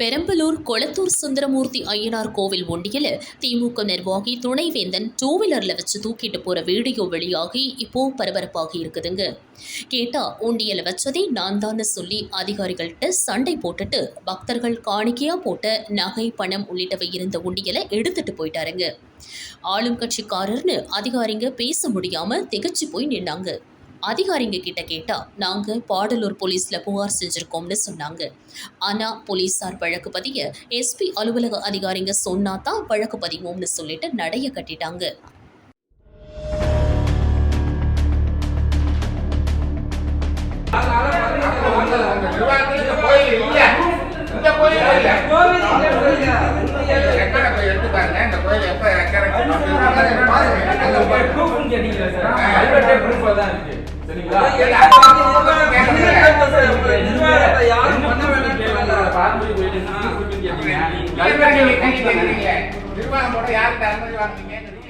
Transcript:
பெரம்பலூர் கொளத்தூர் சுந்தரமூர்த்தி ஐயனார் கோவில் ஒண்டியில திமுக நிர்வாகி துணைவேந்தன் டூ வீலரில் வச்சு தூக்கிட்டு போகிற வீடியோ வெளியாகி இப்போ பரபரப்பாகி இருக்குதுங்க. கேட்டா ஒண்டியில் வச்சதே நான் தான் சொல்லி அதிகாரிகள்கிட்ட சண்டை போட்டுட்டு பக்தர்கள் காணிக்கையாக போட்ட நகை பணம் உள்ளிட்டவை இருந்த உண்டியலை எடுத்துட்டு போயிட்டாருங்க. ஆளும் கட்சிக்காரர்னு அதிகாரிங்க பேச முடியாமல் திகச்சு போய் நின்னாங்க. அதிகாரிங்க கிட்ட கேட்டா நாங்க பாடலூர் போலீஸ்ல புகார் செஞ்சிருக்கோம்னு சொன்னாங்க. ஆனா போலீசார் வழக்கு பதிய எஸ்பி அலுவலக அதிகாரிங்க சொன்னா தான் வழக்கு பதிவோம்னு சொல்லிட்டு நடைய கட்டிட்டாங்க. எடுத்து பாருங்க. ரெக்கார்டு நிர்வாகம் போட யார்கிட்ட அனுமதி வாங்குனீங்க